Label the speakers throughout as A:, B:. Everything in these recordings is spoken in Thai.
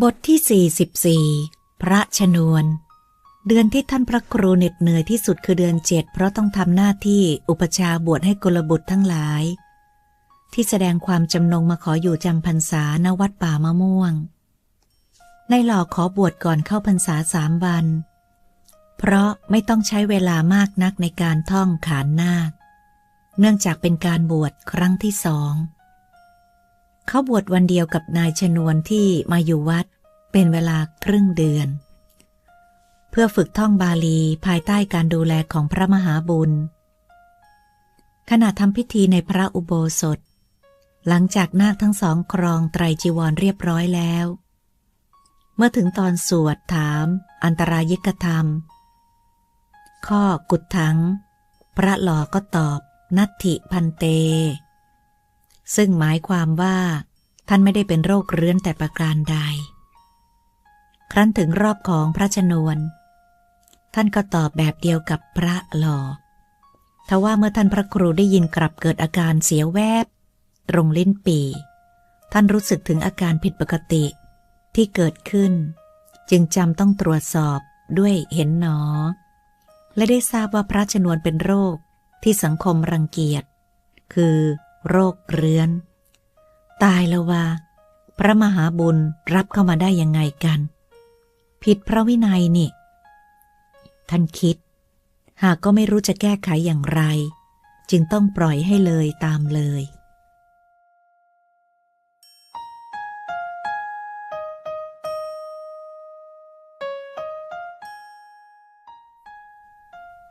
A: บทที่ 44 พระชนวน เดือนที่ท่านพระครูเหน็ดเหนื่อยที่สุดคือเดือนเจ็ดเพราะต้องทำหน้าที่อุปชาบวชให้กุลบุตรทั้งหลาย ที่แสดงความจำนงมาขออยู่จำพรรษาณวัดป่ามะม่วง ในหลอกขอบวชก่อนเข้าพรรษาสามวัน เพราะไม่ต้องใช้เวลามากนักในการท่องขานนาค เนื่องจากเป็นการบวชครั้งที่สอง เขาบวชวันเดียวกับนายชนวนที่มาอยู่วัด เป็นเวลาครึ่งเดือน เพื่อฝึกท่องบาลีภายใต้การดูแลของพระมหาบุญ ขณะทำพิธีในพระอุโบสถ หลังจากนาคทั้งสองครองไตรจีวรเรียบร้อยแล้ว เมื่อถึงตอนสวดถาม อันตรายิกธรรม ข้อกุดถัง พระหล่อก็ตอบนัตถิพันเต ซึ่งหมายความว่า ท่านไม่ได้เป็นโรคเรื้อนแต่ประการใด ครั้นถึงรอบของพระชนวน ท่านก็ตอบแบบเดียวกับพระหล่อทว่าเมื่อท่านพระครูได้ยินกลับเกิดอาการเสียแวบ ตรงลิ้นปี ท่านรู้สึกถึงอาการผิดปกติที่เกิดขึ้น จึงจำต้องตรวจสอบด้วยเห็นหนอ และได้ทราบว่าพระชนวนเป็นโรคที่สังคมรังเกียจ คือ โรคเรื้อน ตายแล้วว่า พระมหาบุญรับเข้ามาได้ยังไงกัน ผิดพระวินัยนี่ ท่านคิด หากก็ไม่รู้จะแก้ไขอย่างไร จึงต้องปล่อยให้เลยตามเลย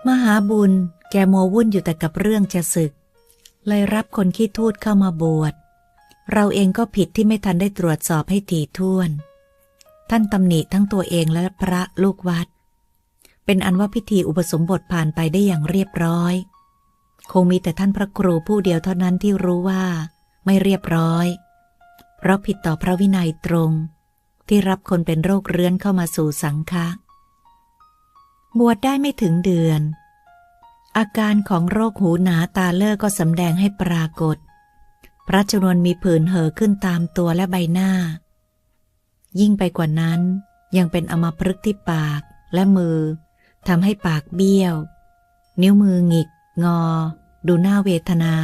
A: มหาบุญแกมัววุ่นอยู่แต่กับเรื่องจะศึก เลยรับคนขี้ทูดเข้ามาบวช เราเองก็ผิดที่ไม่ทันได้ตรวจสอบให้ถี่ถ้วน ท่านตำหนิทั้งตัวเองและพระลูกวัด เป็นอันว่าพิธีอุปสมบทผ่านไปได้อย่างเรียบร้อย คงมีแต่ท่านพระครูผู้เดียวเท่านั้นที่รู้ว่าไม่เรียบร้อย เพราะผิดต่อพระวินัยตรง ที่รับคนเป็นโรคเรื้อนเข้ามาสู่สังฆะบวชได้ไม่ถึงเดือน อาการของโรคหูหนาตาเลิกก็สำแดงให้ปรากฏ พระชนวนมีผื่นเห่อขึ้นตามตัวและใบหน้า ยิ่งไปกว่านั้น ยังเป็นอมพฤกษ์ที่ปากและมือทำให้ปากเบี้ยว นิ้วมือหงิก งอ ดูหน้าเวทนา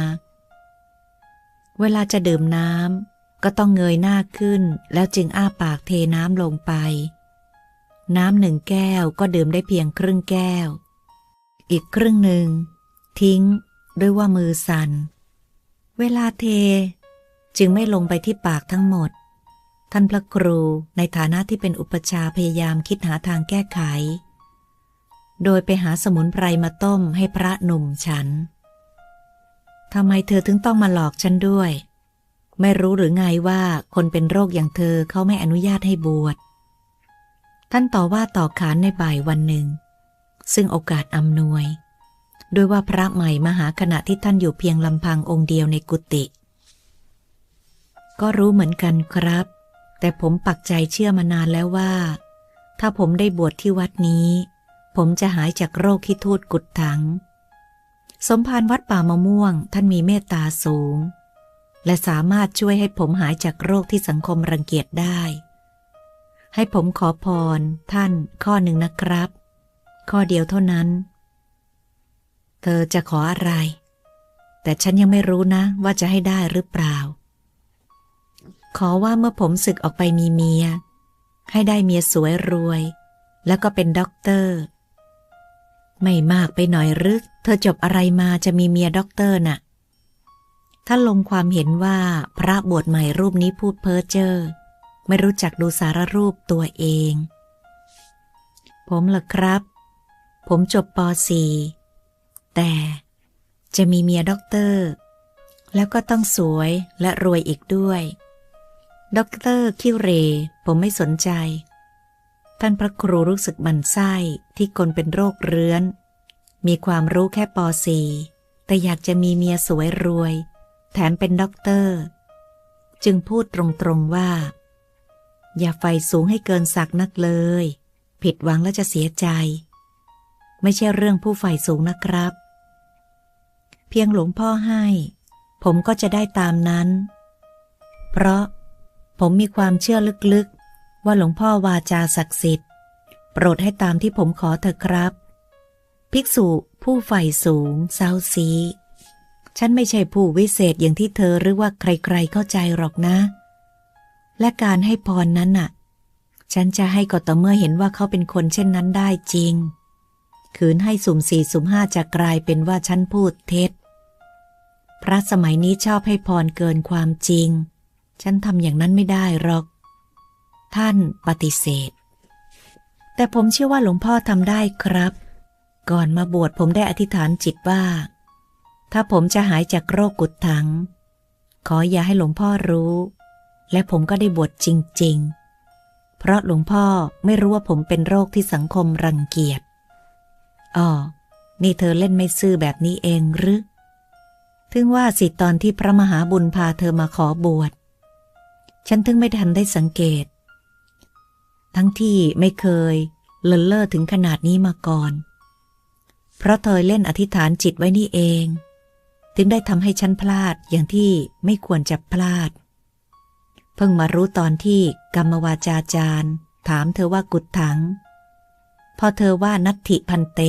A: เวลาจะดื่มน้ำก็ต้องเงยหน้าขึ้น แล้วจึงอ้าปากเทน้ำลงไป น้ำหนึ่งแก้วก็ดื่มได้เพียงครึ่งแก้ว อีกครึ่งหนึ่ง ทิ้งด้วยว่ามือสัน่น เวลาเท จึงไม่ลงไปที่ปากทั้งหมด ท่านพระครูในฐานะที่เป็นอุปชาพยายามคิดหาทางแก้ไข โดยไปหาสมุนไพรมาต้มให้พระหนุ่มฉันทำไมเธอถึงต้องมาหลอกฉันด้วย ไม่รู้หรือไงว่าคนเป็นโรคอย่างเธอเขาไม่อนุญาตให้บวช ท่านต่อว่าต่อขานในบ่ายวันหนึ่ง ซึ่งโอกาสอำนวย ด้วยว่าพระใหม่มาหาขณะที่ท่านอยู่เพียงลำพังองค์เดียวในกุฏิก็รู้เหมือนกันครับ แต่ผมปักใจเชื่อมานานแล้วว่า ถ้าผมได้บวชที่วัดนี้ ผมจะหายจากโรคขี้ทูดกุดถัง สมภารวัดป่ามะม่วง ท่านมีเมตตาสูง และสามารถช่วยให้ผมหายจากโรคที่สังคมรังเกียจได้ ให้ผมขอพรท่านข้อหนึ่งนะครับ ข้อเดียวเท่านั้น เธอจะขออะไร แต่ฉันยังไม่รู้นะว่าจะให้ได้หรือเปล่า ขอว่าเมื่อผมศึกออกไปมีเมีย ให้ได้เมียสวยรวย แล้วก็เป็นด็อกเตอร์ ไม่มากไปหน่อยรือเธอจบอะไรมาจะมีเมียด็อกเตอร์น่ะ ถ้าลงความเห็นว่าพระบวชใหม่รูปนี้พูดเพ้อเจ้อไม่รู้จักดูสารรูปตัวเอง ผมล่ะครับ ผมจบป .4 แต่จะมีเมียด็อกเตอร์ แล้วก็ต้องสวยและรวยอีกด้วย ด็อกเตอร์คิวเร ผมไม่สนใจ ท่านพระครูรู้สึกบันไส้ที่คนเป็นโรคเรื้อน มีความรู้แค่ป .4 แต่อยากจะมีเมียสวยรวย แถมเป็นด็อกเตอร์ จึงพูดตรงๆว่า อย่าไฟสูงให้เกินสักนักเลย ผิดหวังแล้วจะเสียใจ ไม่ใช่เรื่องผู้ใฝ่สูงนะครับ เพียงหลวงพ่อให้ ผมก็จะได้ตามนั้น เพราะผมมีความเชื่อลึกๆ ว่าหลวงพ่อวาจาศักดิ์สิทธิ์ โปรดให้ตามที่ผมขอเถอะครับ ภิกษุผู้ใฝ่สูงเซาซี ฉันไม่ใช่ผู้วิเศษอย่างที่เธอหรือว่าใครๆเข้าใจหรอกนะ และการให้พรนั้นน่ะ ฉันจะให้ก็ต่อเมื่อเห็นว่าเขาเป็นคนเช่นนั้นได้จริง ขืนให้สุ่มสี่สุ่มห้าจะกลายเป็นว่าฉันพูดเท็จ พระสมัยนี้ชอบให้พรเกินความจริง ฉันทำอย่างนั้นไม่ได้หรอก ท่านปฏิเสธ แต่ผมเชื่อว่าหลวงพ่อทำได้ครับ ก่อนมาบวชผมได้อธิษฐานจิตว่า ถ้าผมจะหายจากโรคกุดถัง ขออย่าให้หลวงพ่อรู้ และผมก็ได้บวชจริง ๆ เพราะหลวงพ่อไม่รู้ว่าผมเป็นโรคที่สังคมรังเกียจ อ๋อ นี่เธอเล่นไม่ซื่อแบบนี้เองหรือ ถึงว่าสิตอนที่พระมหาบุญพาเธอมาขอบวช ฉันถึงไม่ทันได้สังเกต ทั้งที่ไม่เคยเลินเล่อถึงขนาดนี้มาก่อน เพราะเธอเล่นอธิษฐานจิตไว้นี่เอง ถึงได้ทำให้ฉันพลาดอย่างที่ไม่ควรจะพลาด เพิ่งมารู้ตอนที่กรรมวาจาจารย์ ถามเธอว่ากุดถัง พอเธอว่านัตถิพันเต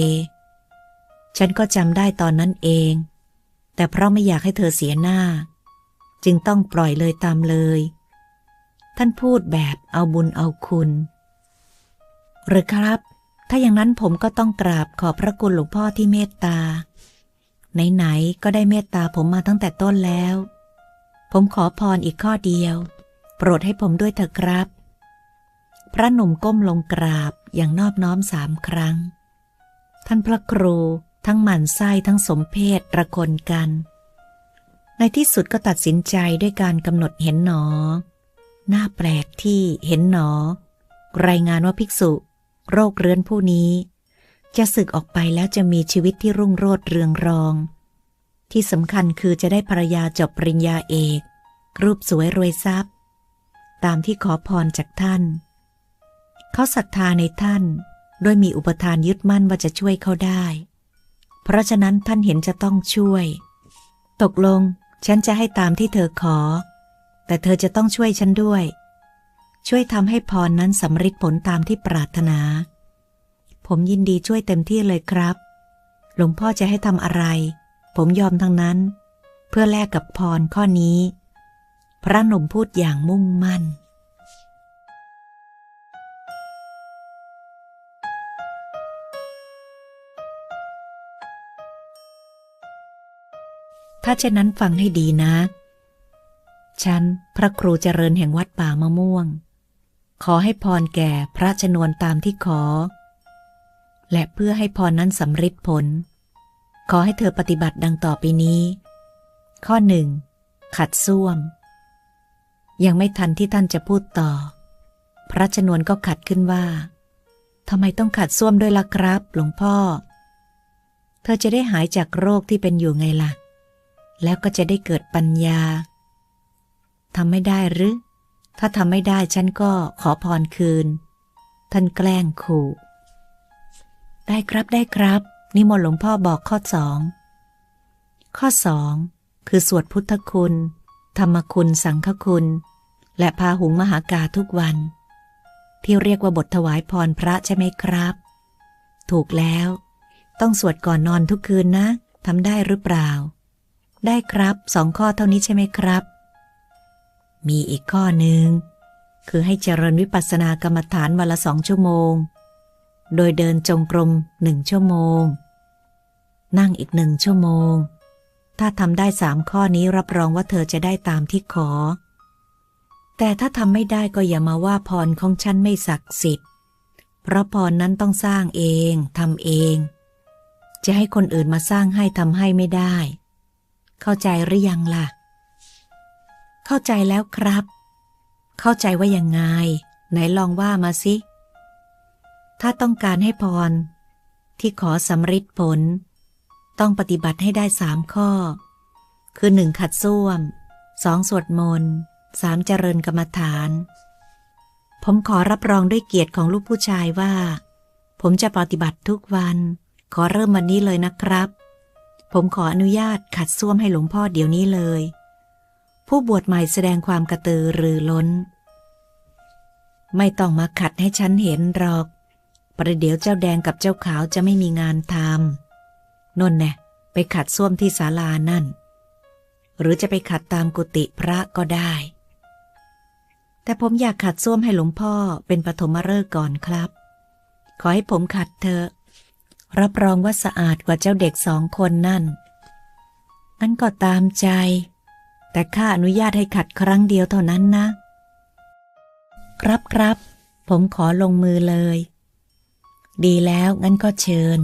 A: ฉันก็จำได้ตอนนั้นเอง แต่เพราะไม่อยากให้เธอเสียหน้า จึงต้องปล่อยเลยตามเลย ท่านพูดแบบเอาบุญเอาคุณ หรือครับ ถ้าอย่างนั้นผมก็ต้องกราบขอบพระคุณหลวงพ่อที่เมตตา ไหนๆก็ได้เมตตาผมมาตั้งแต่ต้นแล้ว ผมขอพรอีกข้อเดียว โปรดให้ผมด้วยเถอะครับ พระหนุ่มก้มลงกราบ อย่างนอบน้อมสามครั้ง ท่านพระครูทั้งหมั่นไส้ทั้งสมเพศระคนกัน ในที่สุดก็ตัดสินใจด้วยการกำหนดเห็นหนอ หน้าแปลกที่เห็นหนอ รายงานว่าภิกษุ โรคเรื้อนผู้นี้ จะศึกออกไปแล้วจะมีชีวิตที่รุ่งโรจน์เรืองรอง ที่สำคัญคือจะได้ภรรยาจบปริญญาเอก รูปสวยรวยทรัพย์ ตามที่ขอพรจากท่าน เขาศรัทธาในท่านโดยมีอุปทานยึดมั่นว่าจะช่วยเขาได้ เพราะฉะนั้นท่านเห็นจะต้องช่วย ตกลงฉันจะให้ตามที่เธอขอ แต่เธอจะต้องช่วยฉันด้วย ช่วยทำให้พรนั้นสำเร็จผลตามที่ปรารถนา ผมยินดีช่วยเต็มที่เลยครับ หลวงพ่อจะให้ทำอะไร ผมยอมทั้งนั้น เพื่อแลกกับพรข้อนี้ พระหนุ่มพูดอย่างมุ่งมั่น ถ้าเช่นนั้นฟังให้ดีนะ ฉัน พระครูเจริญแห่งวัดป่ามะม่วง ขอให้พรแก่พระชนวนตามที่ขอ และเพื่อให้พรนั้นสำเร็จผล ขอให้เธอปฏิบัติดังต่อไปนี้ ข้อหนึ่งขัดส้วม ยังไม่ทันที่ท่านจะพูดต่อ พระชนวนก็ขัดขึ้นว่าทำไมต้องขัดส้วมด้วยล่ะครับ หลวงพ่อ เธอจะได้หายจากโรคที่เป็นอยู่ไงล่ะ แล้วก็จะได้เกิดปัญญาทำไม่ได้หรือ ถ้าทำไม่ได้ฉันก็ขอพรคืน ท่านแกล้งขู่ ได้ครับได้ครับ นิมนต์หลวงพ่อบอกข้อสองข้อสองคือสวดพุทธคุณ ธรรมคุณสังฆคุณ และพาหุงมหากาทุกวัน ที่เรียกว่าบทถวายพรพระใช่ไหมครับ ถูกแล้ว ต้องสวดก่อนนอนทุกคืนนะทำได้หรือเปล่า ได้ครับสองข้อเท่านี้ใช่ไหมครับ มีอีกข้อหนึ่งคือให้เจริญวิปัสสนากรรมฐานวันละสองชั่วโมง โดยเดินจงกรมหนึ่งชั่วโมง นั่งอีกหนึ่งชั่วโมง ถ้าทำได้สามข้อนี้รับรองว่าเธอจะได้ตามที่ขอ แต่ถ้าทำไม่ได้ก็อย่ามาว่าพรของฉันไม่ศักดิ์สิทธิ์ เพราะพรนั้นต้องสร้างเองทำเอง จะให้คนอื่นมาสร้างให้ทำให้ไม่ได้ เข้าใจหรือยังล่ะ เข้าใจแล้วครับ เข้าใจว่ายังไง ไหนลองว่ามาสิ ถ้าต้องการให้พร ที่ขอสำฤทธิ์ผล ต้องปฏิบัติให้ได้สามข้อ คือหนึ่งขัดส้วมสองสวดมนต์สามเจริญกรรมฐาน ผมขอรับรองด้วยเกียรติของลูกผู้ชายว่า ผมจะปฏิบัติทุกวัน ขอเริ่มวันนี้เลยนะครับ ผมขออนุญาตขัดส้วมให้หลวงพ่อเดี๋ยวนี้เลย ผู้บวชใหม่แสดงความกระตือรือร้น ไม่ต้องมาขัดให้ฉันเห็นหรอก ประเดี๋ยวเจ้าแดงกับเจ้าขาวจะไม่มีงานทำนนแน่ไปขัดส้วมที่ศาลานั่น หรือจะไปขัดตามกุฏิพระก็ได้ แต่ผมอยากขัดส้วมให้หลวงพ่อเป็นปฐมฤกษ์ก่อนครับ ขอให้ผมขัดเถอะ รับรองว่าสะอาดกว่าเจ้าเด็กสองคนนั่นงั้นก็ตามใจ แต่ข้าอนุญาตให้ขัดครั้งเดียวเท่านั้นนะ ครับครับ ผมขอลงมือเลย ดีแล้วงั้นก็เชิญ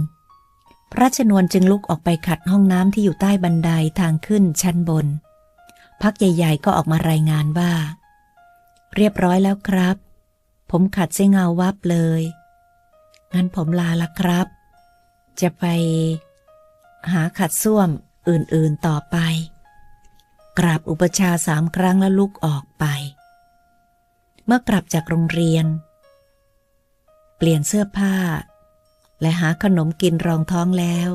A: พระชนวนจึงลุกออกไปขัดห้องน้ำที่อยู่ใต้บันไดทางขึ้นชั้นบน พักใหญ่ ๆ ก็ออกมารายงานว่า เรียบร้อยแล้วครับ ผมขัดเส้เงาวับเลย งั้นผมลาละครับ จะไปหาขัดส้วมอื่นๆต่อไป กราบอุปชาสามครั้งแล้วลุกออกไป เมื่อกลับจากโรงเรียน เปลี่ยนเสื้อผ้า และหาขนมกินรองท้องแล้ว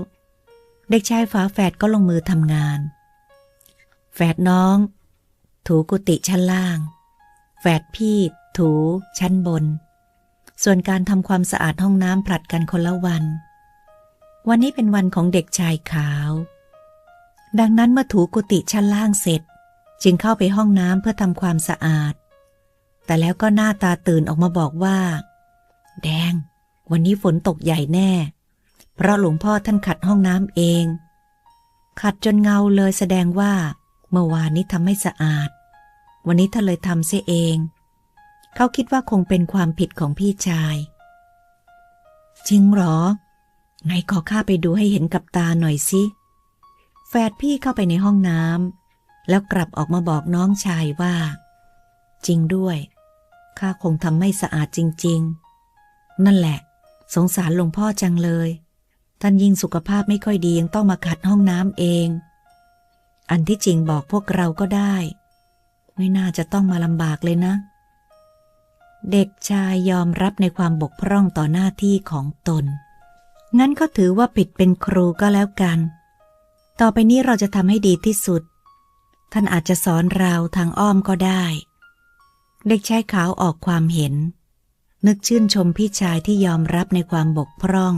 A: เด็กชายฝาแฝดก็ลงมือทำงาน แฝดน้อง ถูกุฏิชั้นล่าง แฝดพี่ถูชั้นบน ส่วนการทำความสะอาดห้องน้ำผลัดกันคนละวัน วันนี้เป็นวันของเด็กชายขาว ดังนั้นเมื่อถูกุฏิชั้นล่างเสร็จ จึงเข้าไปห้องน้ำเพื่อทำความสะอาด แต่แล้วก็หน้าตาตื่นออกมาบอกว่า แดง วันนี้ฝนตกใหญ่แน่ เพราะหลวงพ่อท่านขัดห้องน้ำเอง ขัดจนเงาเลยแสดงว่า เมื่อวานนี้ทำไม่สะอาด วันนี้ท่านเลยทำเสียเอง เขาคิดว่าคงเป็นความผิดของพี่ชาย จริงหรอ ไหนขอข้าไปดูให้เห็นกับตาหน่อยสิแฟดพี่เข้าไปในห้องน้ำแล้วกลับออกมาบอกน้องชายว่า จริงด้วย ข้าคงทำไม่สะอาดจริง ๆ นั่นแหละ สงสารหลวงพ่อจังเลย ท่านยิ่งสุขภาพไม่ค่อยดียังต้องมาขัดห้องน้ำเอง อันที่จริงบอกพวกเราก็ได้ ไม่น่าจะต้องมาลำบากเลยนะ เด็กชายยอมรับในความบกพร่องต่อหน้าที่ของตน งั้นก็ถือว่าผิดเป็นครูก็แล้วกัน ต่อไปนี้เราจะทำให้ดีที่สุด ท่านอาจจะสอนเราทางอ้อมก็ได้ เด็กชายขาวออกความเห็น นึกชื่นชมพี่ชายที่ยอมรับในความบกพร่อง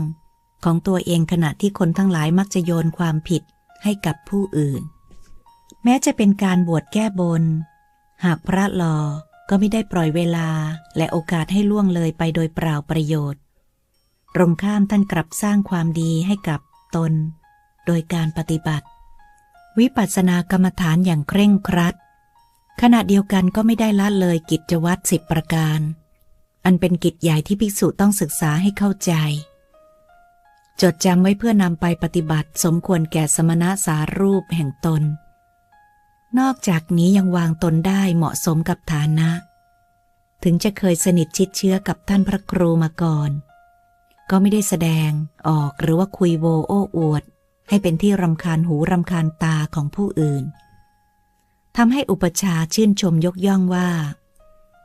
A: ของตัวเองขณะที่คนทั้งหลายมักจะโยนความผิดให้กับผู้อื่น แม้จะเป็นการบวชแก้บน หากพระหลอก็ไม่ได้ปล่อยเวลาและโอกาสให้ล่วงเลยไปโดยเปล่าประโยชน์ ตรงข้ามท่านกลับสร้างความดีให้กับตน โดยการปฏิบัติ วิปัสสนากรรมฐานอย่างเคร่งครัด ขณะเดียวกันก็ไม่ได้ละเลยกิจวัตรสิบประการ อันเป็นกิจใหญ่ที่ภิกษุต้องศึกษาให้เข้าใจ จดจำไว้เพื่อนำไปปฏิบัติสมควรแก่สมณะสารูปแห่งตน นอกจากนี้ยังวางตนได้เหมาะสมกับฐานะ ถึงจะเคยสนิทชิดเชื้อกับท่านพระครูมาก่อน ก็ไม่ได้แสดงออกหรือว่าคุยโวโอ้อวด ให้เป็นที่รำคาญหูรำคาญตาของผู้อื่นทำให้อุปชาชื่นชมยกย่องว่า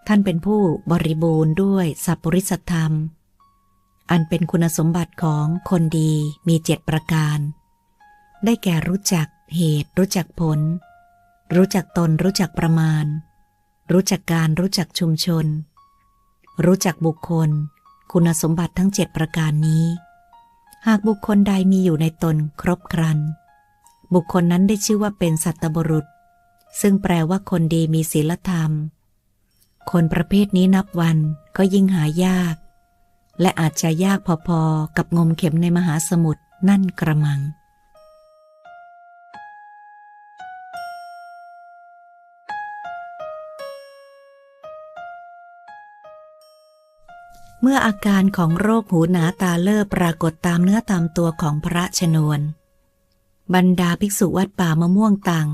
A: ท่านเป็นผู้บริบูรณ์ด้วยสัพปริสธรรม อันเป็นคุณสมบัติของคนดีมีเจ็ดประการ ได้แก่รู้จักเหตุ รู้จักผล รู้จักตนรู้จักประมาณ รู้จักการรู้จักชุมชน รู้จักบุคคล คุณสมบัติทั้งเจ็ดประการนี้ หากบุคคลใดมีอยู่ในตนครบครัน บุคคลนั้นได้ชื่อว่าเป็นสัตบุรุษ ซึ่งแปลว่าคนดีมีศีลธรรม คนประเภทนี้นับวันก็ยิ่งหายาก และอาจจะยากพอๆ กับงมเข็มในมหาสมุทรนั่นกระมัง เมื่ออาการของโรคหูหนาตาเลิบปรากฏตามเนื้อตามตัวของพระชนวน บรรดาภิกษุวัดป่ามะม่วงตัง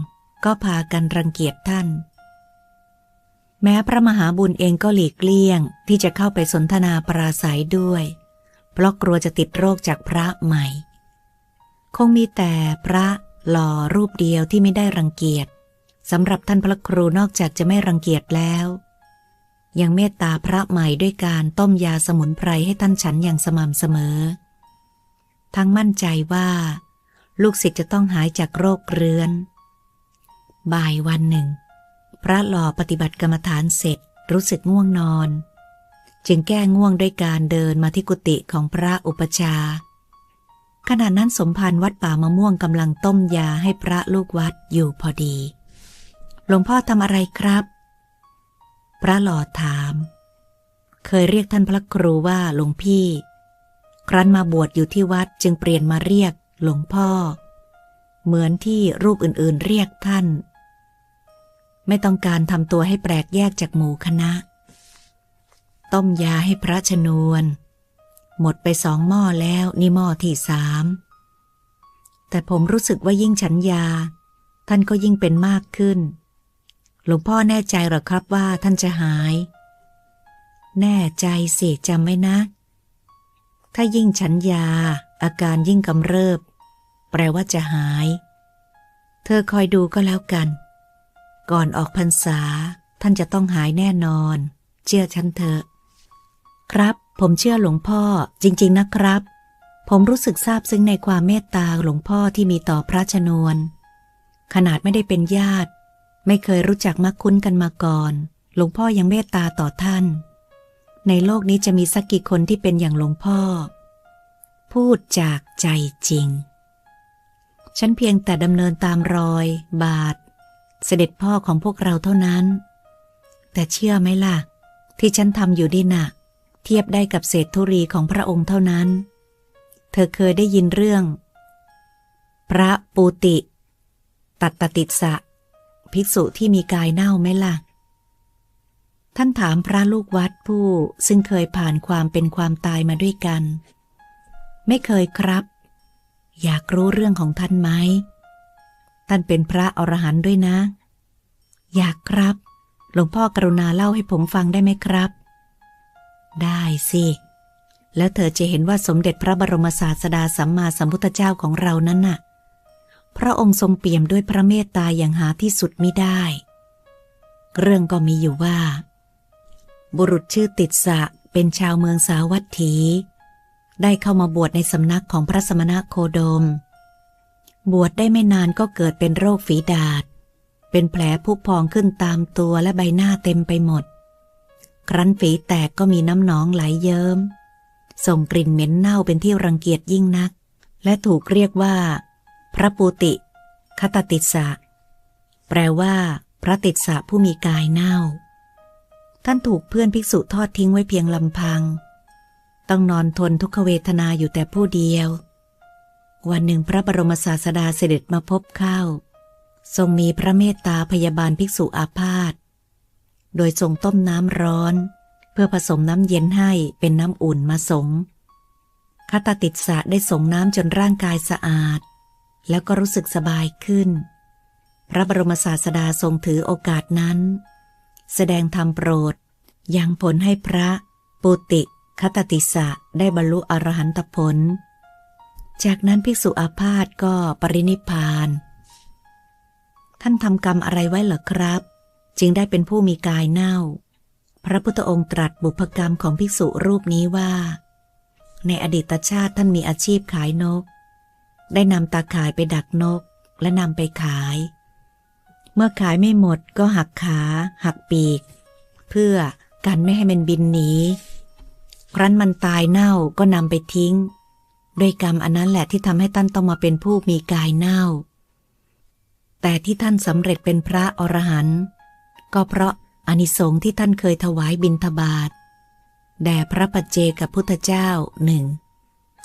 A: ก็พากันรังเกียจท่าน แม้พระมหาบุญเองก็หลีกเลี่ยงที่จะเข้าไปสนทนาปราศัยด้วย เพราะกลัวจะติดโรคจากพระใหม่ คงมีแต่พระหล่อรูปเดียวที่ไม่ได้รังเกียจสำหรับท่านพระครูนอกจากจะไม่รังเกียจแล้ว ยังเมตตาพระใหม่ด้วยการต้มยาสมุนไพรให้ท่านฉันอย่างสม่ำเสมอ ทั้งมั่นใจว่า ลูกศิษย์จะต้องหายจากโรคเรื้อน บ่ายวันหนึ่ง พระหล่อปฏิบัติกรรมฐานเสร็จรู้สึกง่วงนอน จึงแก้ง่วงด้วยการเดินมาที่กุฏิของพระอุปชา ขณะนั้นสมภารวัดป่ามะม่วงกำลังต้มยาให้พระลูกวัดอยู่พอดี หลวงพ่อทำอะไรครับ พระหลอดถาม เคยเรียกท่านพระครูว่าหลวงพี่ ครั้นมาบวชอยู่ที่วัดจึงเปลี่ยนมาเรียกหลวงพ่อ เหมือนที่รูปอื่นๆเรียกท่าน ไม่ต้องการทำตัวให้แปลกแยกจากหมู่คณะ ต้มยาให้พระชนวน หมดไปสองหม้อแล้วนี่หม้อที่สามแต่ผมรู้สึกว่ายิ่งฉันยา ท่านก็ยิ่งเป็นมากขึ้น หลวงพ่อแน่ใจหรอครับว่าท่านจะหาย แน่ใจสิจำไว้นะ ถ้ายิ่งฉันยา อาการยิ่งกำเริบ แปลว่าจะหาย เธอคอยดูก็แล้วกัน ก่อนออกพรรษา ท่านจะต้องหายแน่นอน เชื่อฉันเถอะ ครับผมเชื่อหลวงพ่อจริง ๆ นะครับ ผมรู้สึกซาบซึ้งในความเมตตาหลวงพ่อที่มีต่อพระชนวน ขนาดไม่ได้เป็นญาติ ไม่เคยรู้จักมักคุ้นกันมาก่อน หลวงพ่อยังเมตตาต่อท่าน ในโลกนี้จะมีสักกี่คนที่เป็นอย่างหลวงพ่อ พูดจากใจจริง ฉันเพียงแต่ดำเนินตามรอย บาท เสด็จพ่อของพวกเราเท่านั้น แต่เชื่อไหมล่ะ ที่ฉันทำอยู่ดีนะ่ะ เทียบได้กับเศษธุรีของพระองค์เท่านั้น เธอเคยได้ยินเรื่อง พระปูติ ตัตติสะ ภิกษุที่มีกายเน่าไหมล่ะ ท่านถามพระลูกวัดผู้ซึ่งเคยผ่านความเป็นความตายมาด้วยกัน ไม่เคยครับ อยากรู้เรื่องของท่านไหม ท่านเป็นพระอรหันต์ด้วยนะ อยากครับ หลวงพ่อกรุณาเล่าให้ผมฟังได้ไหมครับ ได้สิแล้วเธอจะเห็นว่าสมเด็จพระบรมศาสดาสัมมาสัมพุทธเจ้าของเรานั้นน่ะ พระองค์ทรงเปี่ยมด้วยพระเมตตาอย่างหาที่สุดมิได้ เรื่องก็มีอยู่ว่า บุรุษชื่อติดสะเป็นชาวเมืองสาวัตถี ได้เข้ามาบวชในสำนักของพระสมณะโคดม บวชได้ไม่นานก็เกิดเป็นโรคฝีดาษ เป็นแผลพุพองขึ้นตามตัวและใบหน้าเต็มไปหมด ครั้นฝีแตกก็มีน้ำหนองไหลเยิ้มส่งกลิ่นเหม็นเน่าเป็นที่รังเกียจยิ่งนัก และถูกเรียกว่า พระปูติ คตติสะ แปลว่า พระติสะผู้มีกายเน่า ท่านถูกเพื่อนภิกษุทอดทิ้งไว้เพียงลำพัง ต้องนอนทนทุกขเวทนาอยู่แต่ผู้เดียว วันหนึ่งพระบรมศาสดาเสด็จมาพบเข้า ทรงมีพระเมตตาพยาบาลภิกษุอาพาธ โดยทรงต้มน้ำร้อน เพื่อผสมน้ำเย็นให้เป็นน้ำอุ่นมาสงคตติสะได้สงน้ำจนร่างกายสะอาด แล้วก็รู้สึกสบายขึ้น พระบรมศาสดาทรงถือโอกาสนั้น แสดงธรรมโปรดยังผลให้พระปุติคตติสะได้บรรลุอรหันตผล จากนั้นภิกษุอาพาธก็ปรินิพาน ท่านทำกรรมอะไรไว้เหรอครับ จึงได้เป็นผู้มีกายเน่า พระพุทธองค์ตรัสบุพกรรมของภิกษุรูปนี้ว่า ในอดีตชาติท่านมีอาชีพขายนก ได้นำตาข่ายไปดักนกและนำไปขาย เมื่อขายไม่หมดก็หักขา หักปีก เพื่อกันไม่ให้มันบินหนีครั้นมันตายเน่าก็นำไปทิ้ง ด้วยกรรมอันนั้นแหละที่ทำให้ท่านต้องมาเป็นผู้มีกายเน่า แต่ที่ท่านสำเร็จเป็นพระอรหันต์ก็เพราะอานิสงส์ที่ท่านเคยถวายบิณฑบาตแด่พระปัจเจกับพุทธเจ้าหนึ่ง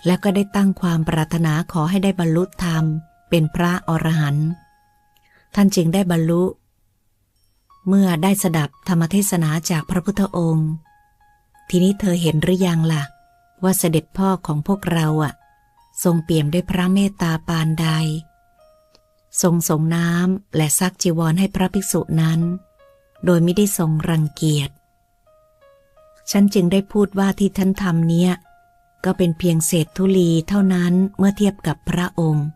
A: แล้วก็ได้ตั้งความปรารถนาขอให้ได้บรรลุธรรม เป็นพระอรหันต์ท่านจึงได้บรรลุ เมื่อได้สดับธรรมเทศนาจากพระพุทธองค์ ทีนี้เธอเห็นหรือยังล่ะ ว่าเสด็จพ่อของพวกเราอะทรงเปี่ยมด้วยพระเมตตาปานใด ทรงสงน้ำและซักจีวรให้พระภิกษุนั้น โดยไม่ได้ทรงรังเกียจฉันจึงได้พูดว่าที่ท่านทำเนี้ย ก็เป็นเพียงเศษธุลีเท่านั้นเมื่อเทียบกับพระองค์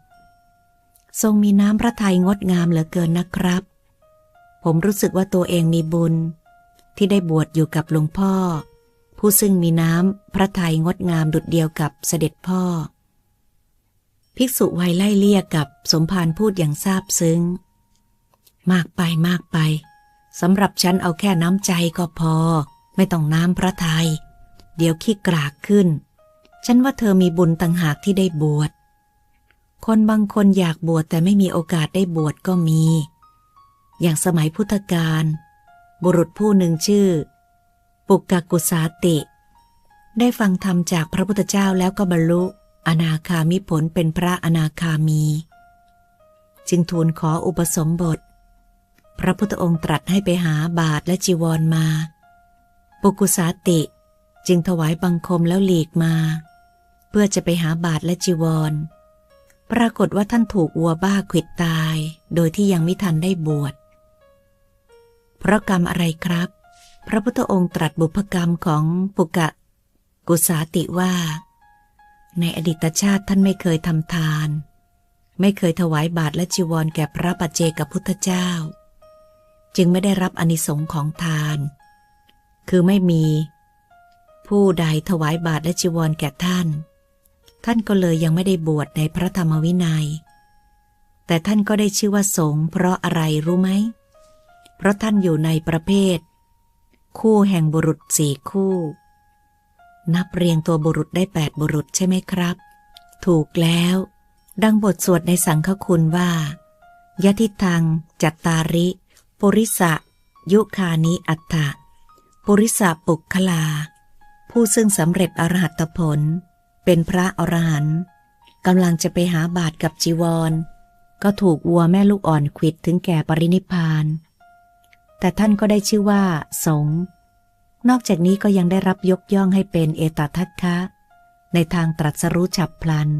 A: ทรงมีน้ำพระทัยงดงามเหลือเกินนะครับ ผมรู้สึกว่าตัวเองมีบุญ ที่ได้บวชอยู่กับหลวงพ่อ ผู้ซึ่งมีน้ำพระทัยงดงามดุดเดียวกับเสด็จพ่อ ภิกษุวัยไล่เลี่ยกับสมภารพูดอย่างซาบซึ้ง มากไปมากไปสำหรับฉันเอาแค่น้ำใจก็พอ ไม่ต้องน้ำพระทยัยเดี๋ยวขี้กรากขึ้น ฉันว่าเธอมีบุญต่างหากที่ได้บวช คนบางคนอยากบวชแต่ไม่มีโอกาสได้บวชก็มี อย่างสมัยพุทธกาลบุรุษผู้หนึ่งชื่อ ปุกกกุสาติ ได้ฟังธรรมจากพระพุทธเจ้าแล้วก็บรรลุอนาคามิผลเป็นพระอนาคามี จึงทูลขออุปสมบท พระพุทธองค์ตรัสให้ไปหาบาทและจีวรมา ปุกุสาติจึงถวายบังคมแล้วหลีกมา พื่อจะไปหาบาทและจีวร ปรากฏว่าท่านถูกวัวบ้าขวิดตาย โดยที่ยังไม่ทันได้บวช เพราะกรรมอะไรครับ พระพุทธองค์ตรัสบุพกรรมของปุกะ กุสาติว่า ในอดีตชาติท่านไม่เคยทำทาน ไม่เคยถวายบาทและจีวรแก่พระปัจเจกพุทธเจ้า จึงไม่ได้รับอนิสงค์ของทาน คือไม่มี ผู้ใดถวายบาทและจีวรแก่ท่าน ท่านก็เลยยังไม่ได้บวชในพระธรรมวินัย แต่ท่านก็ได้ชื่อว่าสงฆ์เพราะอะไรรู้ไหม เพราะท่านอยู่ในประเภท คู่แห่งบุรุษสี่คู่ นับเรียงตัวบุรุษได้แปดบุรุษใช่ไหมครับ ถูกแล้ว ดังบทสวดในสังฆคุณว่ายะทิทัง จัตตาริ ปุริสะ ยุคานิอัตถะปุริสะปุกคลา ผู้ซึ่งสำเร็จอรหัตผล เป็นพระอรหันต์กำลังจะไปหาบาทกับจีวร ก็ถูกวัวแม่ลูกอ่อนขิดถึงแก่ปรินิพานแต่ท่านก็ได้ชื่อว่า สงนอกจากนี้ก็ยังได้รับยกย่องให้เป็นเอตทัคคะ ในทางตรัสรู้ฉับพลัน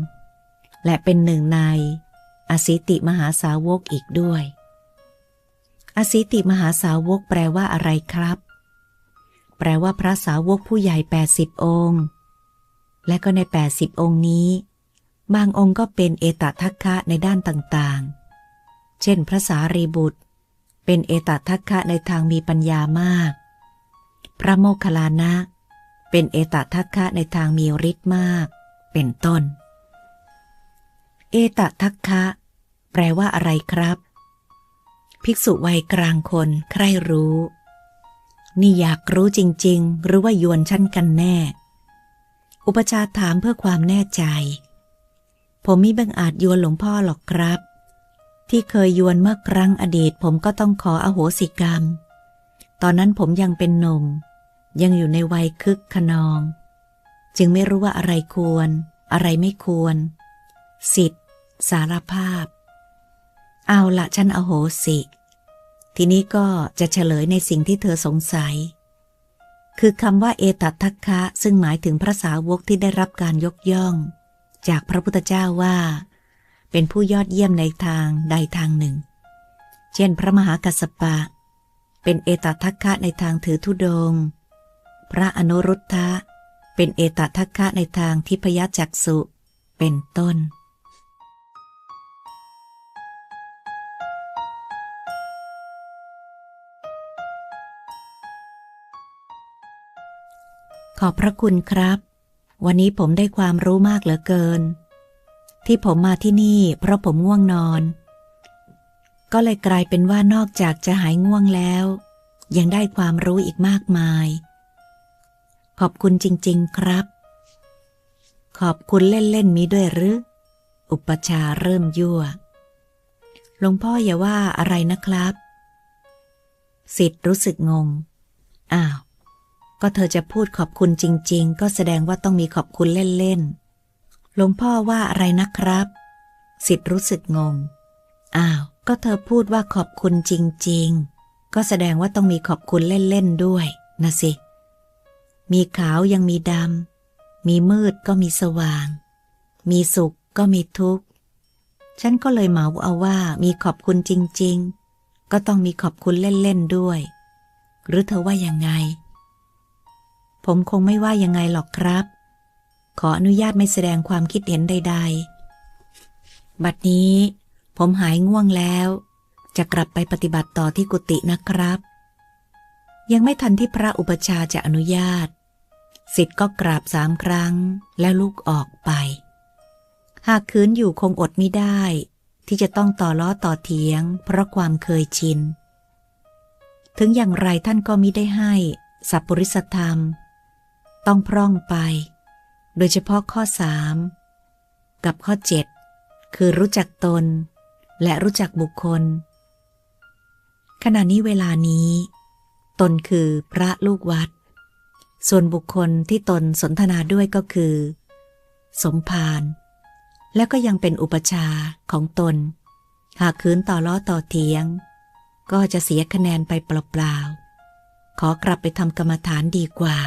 A: และเป็นหนึ่งใน อสิติมหาสาวกอีกด้วย อสิติมหาสาวกแปลว่าอะไรครับ แปลว่าพระสาวกผู้ใหญ่ 80 องค์ และก็ใน 80 องค์นี้ บางองค์ก็เป็นเอตทัคคะในด้านต่างๆ เช่นพระสารีบุตร เป็นเอตทัคคะในทางมีปัญญามาก พระโมคคัลลานะ เป็นเอตทัคคะในทางมีฤทธิ์มาก เป็นต้น เอตทัคคะ แปลว่าอะไรครับ ภิกษุวัยกลางคนใครรู้ นี่อยากรู้จริง ๆ หรือว่ายวนชั้นกันแน่ อุปชาถามเพื่อความแน่ใจ ผมมิบังอาจยวนหลวงพ่อหรอกครับ ที่เคยยวนเมื่อครั้งอดีตผมก็ต้องขออโหสิกรรม ตอนนั้นผมยังเป็นหนุ่ม ยังอยู่ในวัยคึกขนอง จึงไม่รู้ว่าอะไรควร อะไรไม่ควร สิทธิสารภาพ เอาละฉันอโหสิ ทีนี้ก็จะเฉลยในสิ่งที่เธอสงสัย คือคำว่าเอตัทัคคะ ซึ่งหมายถึงพระสาวกที่ได้รับการยกย่อง จากพระพุทธเจ้าว่า เป็นผู้ยอดเยี่ยมในทางใดทางหนึ่ง เช่น พระมหากัสสปะ เป็นเอตทัคคะในทางถือธุดง พระอนุรุทธะ เป็นเอตทัคคะในทางทิพยจักสุเป็นต้น อบพระคุณครับ วันนี้ผมได้ความรู้มากเหลือเกิน ที่ผมมาที่นี่เพราะผมง่วงนอน ก็เลยกลายเป็นว่านอกจากจะหายง่วงแล้ว ยังได้ความรู้อีกมากมาย ขอบคุณจริง ๆ ครับ ขอบคุณเล่นๆมีด้วยหรือ อุปชาเริ่มยั่วหลวงพ่ออย่าว่าอะไรนะครับ สิทธิ์รู้สึกงง อ้าว ก็เธอจะพูดขอบคุณจริง ๆ ก็แสดงว่าต้องมีขอบคุณเล่นๆ หลวงพ่อว่าอะไรนะครับสิทธิ์รู้สึกงง อ้าว ก็เธอพูดว่าขอบคุณจริง ๆ ก็แสดงว่าต้องมีขอบคุณเล่นๆด้วยนะสิ มีขาวยังมีดำ มีมืดก็มีสว่าง มีสุขก็มีทุกข์ ฉันก็เลยเหมาเอาว่ามีขอบคุณจริง ๆ ก็ต้องมีขอบคุณเล่นๆด้วย หรือเธอว่ายังไง ผมคงไม่ว่ายังไงหรอกครับ ขออนุญาตไม่แสดงความคิดเห็นใด ๆ บัดนี้ ผมหายง่วงแล้ว จะกลับไปปฏิบัติต่อที่กุฏินะครับ ยังไม่ทันที่พระอุปชาจะอนุญาตสิทธิ์ก็กราบสามครั้งแล้วลุกออกไป หากคืนอยู่คงอดไม่ได้ ที่จะต้องต่อล้อต่อเถียง เพราะความเคยชิน ถึงอย่างไรท่านก็มิได้ให้ สัพปริสธรรม ต้องพร่องไป โดยเฉพาะข้อสามกับข้อเจ็ดคือรู้จักตน และรู้จักบุคคล ขณะนี้เวลานี้ ตนคือพระลูกวัด ส่วนบุคคลที่ตนสนทนาด้วยก็คือ สมภาร และก็ยังเป็นอุปชาของตน หากคืนต่อล้อต่อเถียง ก็จะเสียคะแนนไปเปล่าๆ ขอกลับไปทำกรรมฐานดีกว่า